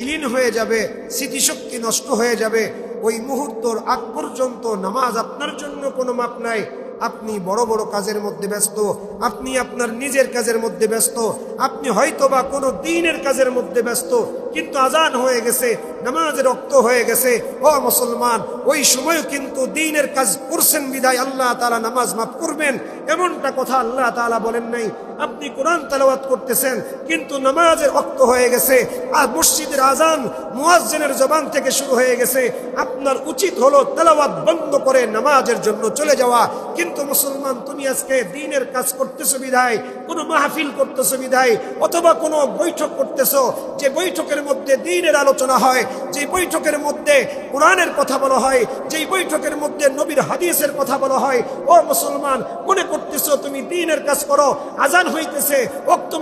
বিলীন হয়ে যাবে, স্মৃতিশক্তি নষ্ট হয়ে যাবে। ওই মুহূর্তর আগ পর্যন্ত নামাজ আপনার জন্য কোনো মাপ নাই। আপনি বড় বড় কাজের মধ্যে ব্যস্ত, আপনি আপনার নিজের কাজের মধ্যে ব্যস্ত, আপনি হয়তোবা কোনো দিনের কাজের মধ্যে ব্যস্ত কিন্তু আজান হয়ে গেছে নামাজের রক্ত হয়ে গেছে। ও মুসলমান, ওই সময় কিন্তু দিনের কাজ করছেন বিদায় আল্লাহ তালা নামাজ মাফ করবেন। এমনটা কথা আল্লাহ তালা বলেন নাই। আপনি কোরআন তালাওয়াত করতেছেন, কিন্তু নামাজের রক্ত হয়ে গেছে আর মসজিদের আজান মুয়াজ্জিনের জবান থেকে শুরু হয়ে গেছে। আপনার উচিত হলো তেলাওয়াত বন্ধ করে নামাজের জন্য চলে যাওয়া। কিন্তু মুসলমান, তুমি আজকে দিনের কাজ করতেছো বিধায়, কোনো মাহফিল করতেছো বিধায়, অথবা কোনো বৈঠক করতেছো, যে বৈঠকের মধ্যে দিনের আলোচনা হয় যে বৈঠকের মধ্যে কোরআনের কথা বলা হয়, যেই বৈঠকের মধ্যে নবীর হাদিসের কথা বলা হয়, ও মুসলমান, মনে করতেছো তুমি দিনের কাজ করো, আজান হইতেছে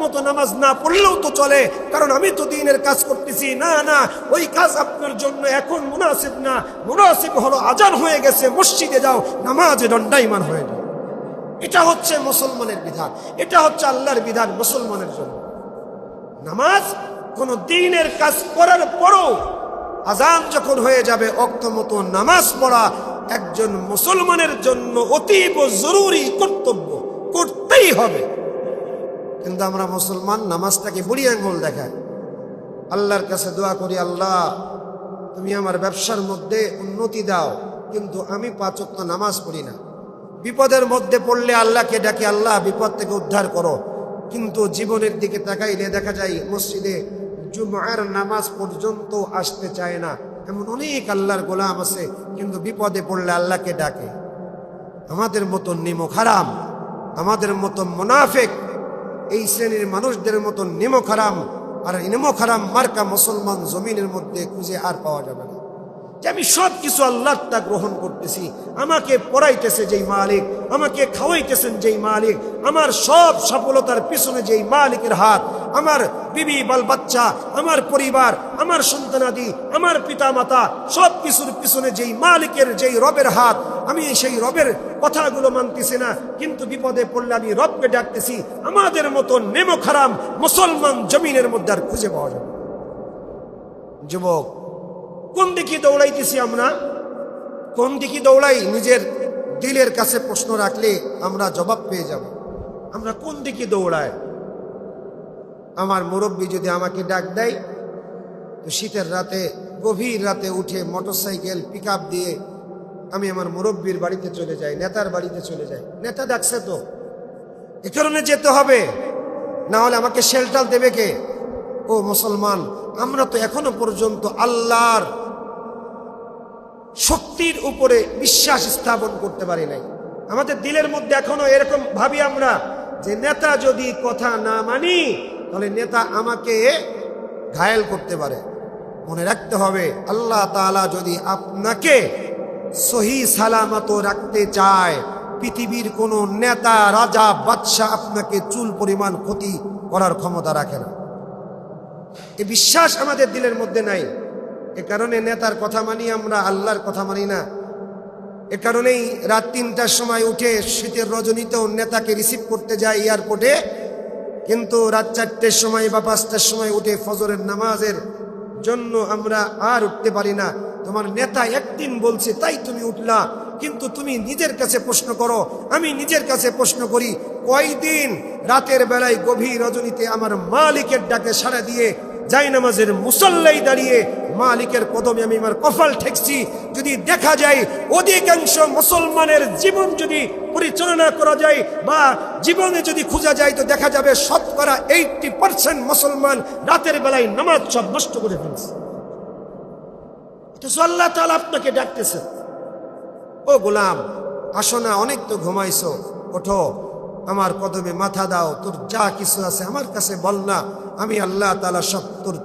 মতো নামাজ না পড়লেও তো চলে, কারণ আমি তো দিনের কাজ করতেছি। না না, ওই কাজ আপনার জন্য এখন মুনাসিব না, মুনাসিব হলো আজান হয়ে গেছে, মসজিদে যাও, নামাজে দণ্ডাইমান হয়ে যাও। এটা হচ্ছে মুসলমানের বিধান, এটা হচ্ছে আল্লাহর বিধান মুসলমানের জন্য। নামাজ কোন দিনের কাজ করার পরও আজান যখন হয়ে যাবে অক্ত মতো নামাজ পড়া একজন মুসলমানের জন্য অতীব জরুরি কর্তব্য। করতেই হবে। কিন্তু আমরা মুসলমান, নামাজটাকে বুড়ি আঙ্গুল দেখাই আল্লাহর কাছে দোয়া করি, আল্লাহ, তুমি আমার ব্যবসার মধ্যে উন্নতি দাও, কিন্তু আমি পাঁচক্ত নামাজ পড়ি না। বিপদের মধ্যে পড়লে আল্লাহকে ডাকে, আল্লাহ, বিপদ থেকে উদ্ধার করো। কিন্তু জীবনের দিকে তাকাইলে দেখা যায়, মসজিদে জুমার নামাজ পর্যন্ত আসতে চায় না। এমন অনেক আল্লাহর গোলাম আছে, কিন্তু বিপদে পড়লে আল্লাহকে ডাকে। আমাদের মতো নিমো খারাম আমাদের মতো মোনাফেক, এই শ্রেণির মানুষদের মতো নিমো খারাম আর নিমো খারাম মার্কা মুসলমান জমিনের মধ্যে খুঁজে আর পাওয়া যাবে না। যে আমি সব কিছু আল্লাহটা গ্রহণ করতেছি। আমাকে পড়াইতেছে যেই মালিক, আমাকে খাওয়াইতেছেন যেই মালিক, আমার সব সফলতার পিছনে যেই মালিকের হাত, আমার বিবি বাল বাচ্চা আমার পরিবার, আমার সন্তানাদি আমার পিতা মাতা সব কিছুর পিছনে যেই মালিকের যেই রবের হাত, আমি সেই রবের কথাগুলো মানতেছি না, কিন্তু বিপদে পড়লে আমি রবকে ডাকতেছি, আমাদের মতো নেমো খারাম মুসলমান জমিনের মধ্যে আর খুঁজে পাওয়া যাবে যুবক কোন দিকে দৌড়াইতেছি আমরা? কোন দিকে দৌড়াই? নিজের দিলের কাছে প্রশ্ন রাখলে আমরা জবাব পেয়ে যাব। আমরা কোন দিকে দৌড়াই? আমার মুরব্বী যদি আমাকে ডাক দেয়, তো শীতের রাতে, গভীর রাতে উঠে মোটরসাইকেল পিক দিয়ে আমি আমার মুরব্বীর বাড়িতে চলে যাই, নেতার বাড়িতে চলে যাই। নেতা ডাকছে তো। এ কারণে যেতে হবে। না হলে আমাকে শেল্টার দেবে কে? ও মুসলমান, আমরা তো এখনও পর্যন্ত আল্লাহর শক্তির উপরে বিশ্বাস স্থাপন করতে পারি নাই। আমাদের দিলের মধ্যে এখনও এরকম ভাবি আমরা যে, নেতা যদি কথা না মানি, তাহলে নেতা আমাকে ঘায়েল করতে পারে। মনে রাখতে হবে, আল্লাহ তাআলা যদি আপনাকে সহি সালামত রাখতে চায়, পৃথিবীর কোনো নেতা, রাজা, বাদশাহ আপনাকে চুল পরিমাণ ক্ষতি করার ক্ষমতা রাখে না। এই বিশ্বাস আমাদের দিলের মধ্যে নাই। এ কারণে নেতার কথা মানি আমরা, আল্লাহর কথা মানি না। এ কারণেই রাত তিনটার সময় উঠে শীতের রজনীতেও নেতাকে রিসিভ করতে যায় এয়ারপোর্টে। কিন্তু রাত চারটের সময় বা পাঁচটার সময় উঠে ফজরের নামাজের জন্য আমরা আর উঠতে পারি না। তোমার নেতা একদিন বলছে, তাই তুমি উঠলা। কিন্তু তুমি নিজের কাছে প্রশ্ন করো। আমি নিজের কাছে প্রশ্ন করি, কয়দিন রাতের বেলায় গভীর রজনীতে আমার মালিকের ডাকে সাড়া দিয়ে যাই নামাজের মুসল্লাই দাঁড়িয়ে মালিকের কদমে আমি আমার কফাল ঠেকছি, যদি দেখা যায় অধিকাংশ মুসলমানের জীবন যদি পরিচালনা করা যায় বা জীবনে যদি খোঁজা যায়, তো দেখা যাবে শতকরা এইটটি পার্সেন্ট মুসলমান রাতের বেলায় নামাজ সব নষ্ট করে ফেলছে। আল্লাহ তাআলা আপনাকে ডাকতেছে, ও গোলাম, আসো না, অনেক তো ঘুমাইছো, ওঠো। আমার কদমে মাথা দাও, তোর যা কিছু আছে আমার কাছে বল না। আমি আল্লাহ তালা সব তোর